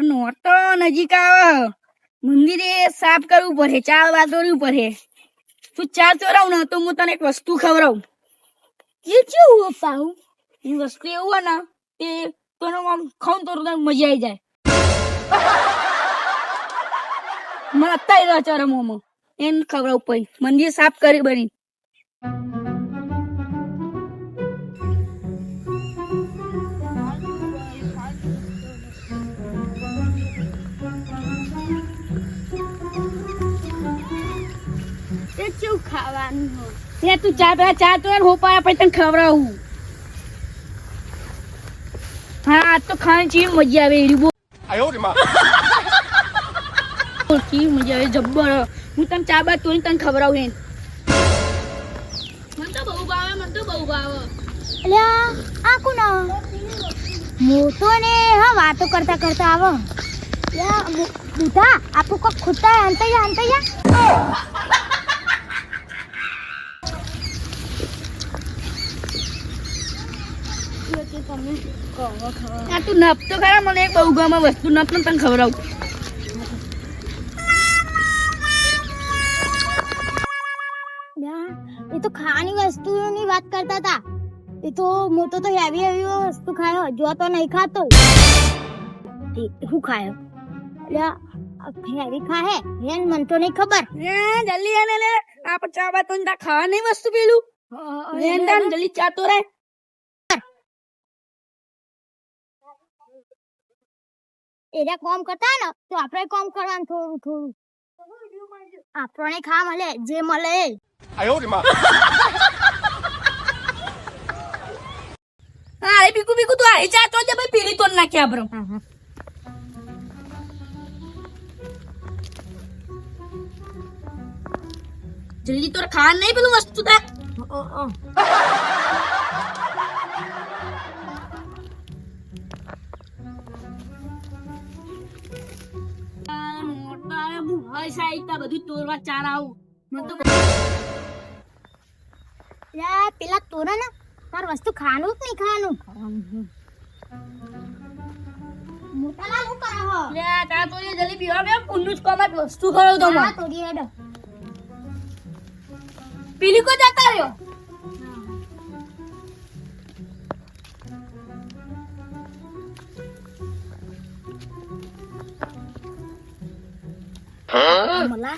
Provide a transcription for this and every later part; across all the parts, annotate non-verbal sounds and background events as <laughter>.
હવે તો નજીક આવે. મંદિરે સાફ કરવું પડે, ચાર વાદોરવું પડે. તું ચાર ચોરાવ ને તો હું તને એક વસ્તુ ખવડાવ. એ કેવું પાઉં એ વસ્તુ એવું હોય ને, તે તને આમ ખાઉં તો તને મજા આવી જાય. મને અત્યારે ચરે મોમો. એને ખવડાવ પછી મંદિર સાફ કરી બની. તે તું ચા પેલા ચા તો હું પાયા પછી તને ખવડાવું. હા આજ તો ખાવાની ચીજ મજા આવે એડી બોલ ચીજ મજા આવે જબ્બર. હું તને ચા બા તોડી તને ખવડાવું એમ. મને તો બહુ ભાવે મને તો બહુ ભાવે. અલ્યા આ કોણ મોટો ને હા વાતો કરતા કરતા આવો. યા બુધા આપકો ખુદા અંતયા અંતયા આ તું નપ તો ખરા મને એક બહુ ગમે વસ્તુ નપ ને તને ખવડાવું. એ તો ખાવાની વસ્તુની વાત કરતા હતા. એ તો મોટો તો હેવી હેવી વસ્તુ ખાયો જો તો નહીં ખાતો. હું ખાયો? હેવી ખાહે? હેન મન તો નહીં ખબર. જલ્દી એને લે. આપણે ચા બા તોડી તાર ખાવા નહીં વસ્તુ પેલું. જલ્દી ચા તો એરા કોમ કરતા ને તો આપણે કોમ કરવાનું થોડું થોડું. આપણને ખા મળે જે મળે હા એ બીકુ બીકુ તો આ ચા તો જે ભાઈ પીળી તો નાખ્યા આપણો જલ્દી તો ખા નહીં પેલું વસ્તુ તા. હઈ બધું તોડવા ચાર આવું. મને તો યા પેલા તોરા ને તાર વસ્તુ ખાનું કે નહીં ખાવાનું? મોટાલાલ શું કરે હો લે આ તો લે જલ્દી પીવા બે પુન્નું જ કોમાં વસ્તુ ખરો તો તોડી કો જતા રહ્યો મલા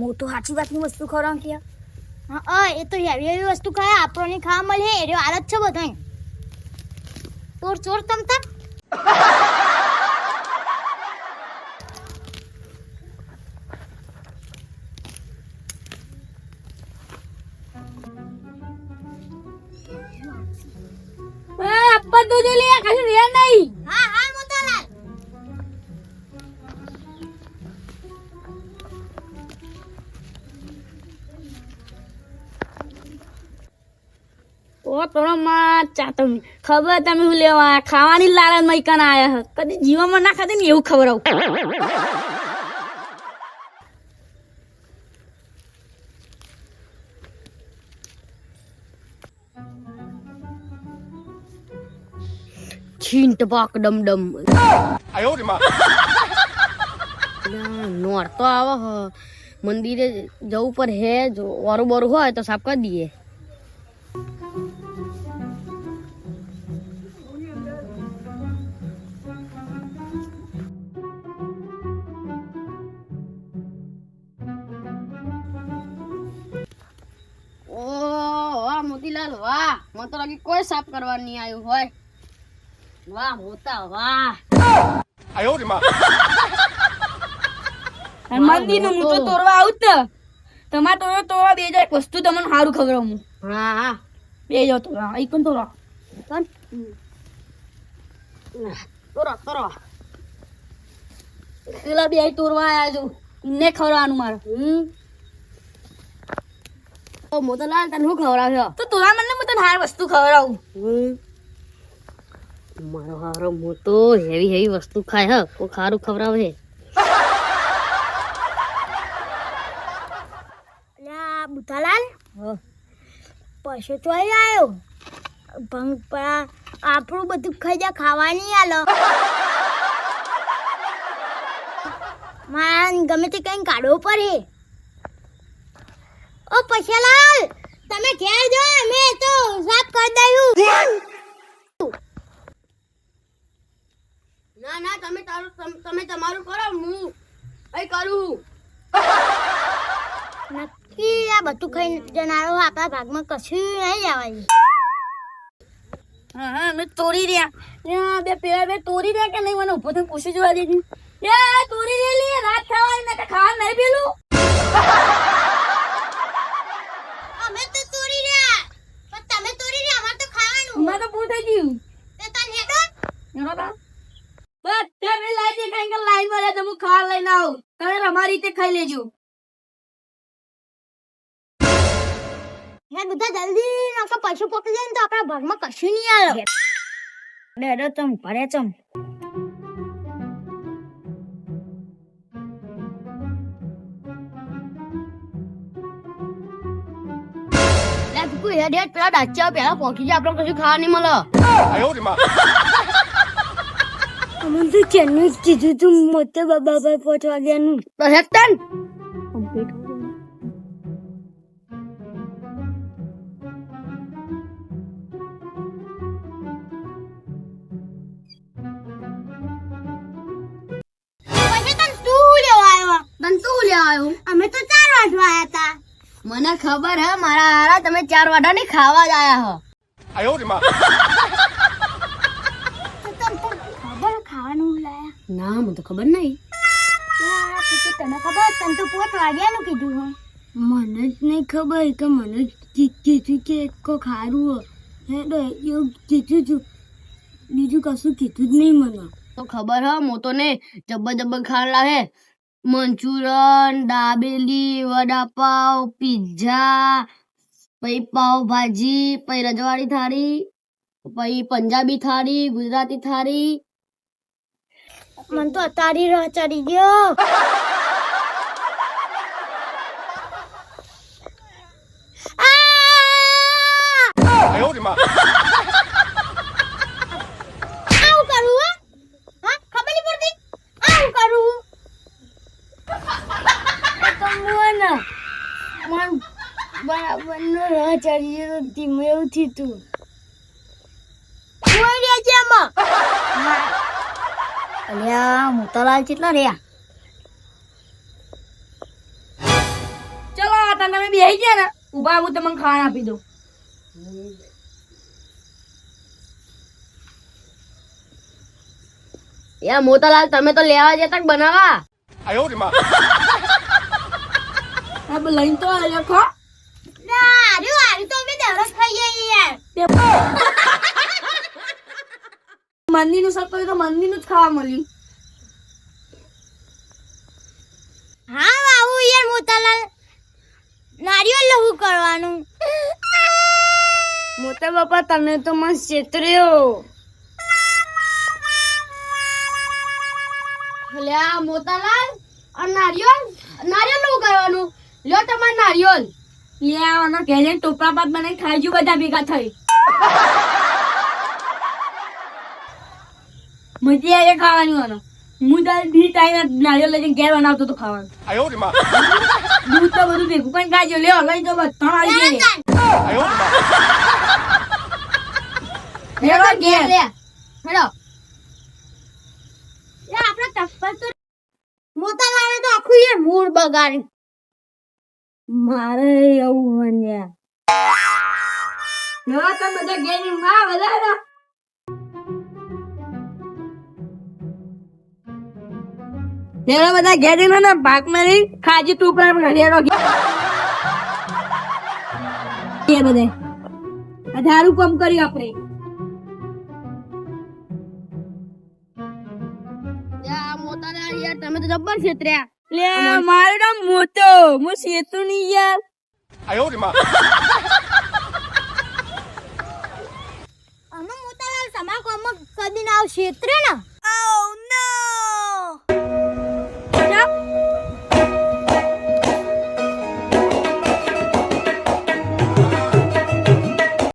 મોટો સાચી વાતની વસ્તુ ખવડાવ કે હા એ તો હેવી હેવી વસ્તુ ખાય, આપણને ખાવા મળે એ આદત છે બધાય ચોર ચોર તમ તમ. ઓ તોણો ચા તમે. ખબર તમે હું લેવા ખાવાની લાલન મૈકન આયા હ? કદી જીવામાં ના ખાધે ને એવું ખબર આવું. છીન ટપાક ડમ ડમ નોર તો આવે હ. મંદિરે જવું પર હે જો ઓરું બોરું હોય તો સાફ કરી દઈએ. મને તો લાગી કોઈ સાફ કરવા આવ્યું હોય. વાહ મોટા વાહ. આયો રે માં. હનુમાનજી વસ્તુ તમને સારું ખબર હું હા. હા. બે જાવ તોરવા એક પણ તોરવા. તોરવા તોરવા પેલા ને ખવડાવવાનું મારે. હમ? તો લાલ તને હું ખવડાવ્યો તો તોલા મને હું તને હાર વસ્તુ ખવડાવું. મારો હારો મોટો હેવી હેવી વસ્તુ ખાય હ. કો ખારું ખવડાવે. અલ્યા બુધાલાલ પૈસો તો અહીં આવ્યો. ભંગ પડા આપણું બધું ખાઈ જા ખાવાની આલો. મારા ગમે તે કઈ કાઢવો પડે. ઓ પછાલાલ તમે ઘેર જો મે તો સાફ કરી દયું ના ના તમે તારું તમે તમારું કરો હું કઈ કરું. નક્કી આ બધું ખાઈ જનારો આપણા ભાગમાં કશું નહીં આવવાની હા હા અમે તોડી રહ્યા. બે પેલા બે તોડી રહ્યા કે નહીં? મને ઊભો થઈને પૂછી જોવા દીધી એ તોડી રહેલી રાત ખાવાની મેં ખાવા નહીં પેલું અમે તો તોડી રહ્યા પણ તમે તોડી રહ્યા અમારે તો ખાવાનું મેં તો પૂછ થઈ ગયું. તે લાઈ દે કે લાઈન તો હું ખાવા લઈને આવું. તમે અમારી રીતે ખાઈ લેજો. હે બધા જલ્દી નકર પશુ પકડી જાય ને તો આપણા ભાગમાં કશું નહીં આવે. ડેડો તમ ભરે ચમ. તું ખાવા નહીં મળે અમને તો ચેન્નઈ કીધું તું મોટા બાબા પર પહોંચવા ગયાનું તો હેક્ટન અમે તો ચાર વાગવા આવ્યા હતા મને ખબર હે મારા હારા તમે ચાર વાડા ને ખાવા જ આયા હો. આયો રે ખબર ખાવાનું લાયા. ના મને તો ખબર નહીં. તને ખબર તને તો પોત વાગ્યાનું કીધું હો. મને જ નહીં ખબર કે મને કીધું કે કો ખારું હે. તો એવું કીધું છું બીજું કશું કીધું જ નહીં મને. તો ખબર હા મોટો ને જબ્બર જબ્બર ખાર લાગે. મંચુરન દાબેલી વડાપાવ પિઝા પછી પાવભાજી પછી રજવાડી થાળી પછી પંજાબી થાળી ગુજરાતી થાળી. મને તો અતારી રહ ચડી ગયો. આ! ચડી જતો ધીમું એવું થયું કોઈ રહ્યા છે એમાં અલ્યા મોતાલાલ કેટલા રહ્યા? ચલો તમે બેસી ગયા ને ઊભા હું તમને ખાણ આપી દઉં. યા મોતાલાલ તમે તો લેવા જતા બનાવા આયો રે માં. લઈને તો આવ્યો ખો. આર્યું તો અમે દરરોજ ખાઈએ યાર. <laughs> મંદિરનું સતો તો મંદિરનું જ ખાવા મળ્યું. હા વાવું યાર મોતાલાલ નારિયેળ લહુ કરવાનું. મોટા બાપા તમે તો મસ્ત છેતર્યો લ્યા મોતાલાલ નારિયેળ નારિયેળનું કરવાનું. લ્યો તમારે નારિયેળ. લે આવવાનો ઘેરે ટોપરા પાક બનાવી ખાઈજુ બધા ભેગા થઈ. મજા આવે ખાવાનું આનો. હું તારે બી ટાઈમ નાળિયો લઈને ઘેર બનાવતો તો ખાવાનું. દૂધ તો બધું ભેગું કરીને ખાજો લ્યો લઈ તો બધા આવી જાય ઘેર. હેડો. આપણે તફત મોટા લાવે તો આખું એ મૂળ બગાડી. મારે એવું મન્યા ના તો બધા ઘેરમાં ને ભાગ ખાજી તું પર હેરો એ કર્યું આપણે. તમે તો જબ્બર છેતર્યા. લે મારું નામ મોટો. હું સેતુ ની યાર. આયો રે માં અમે મોટા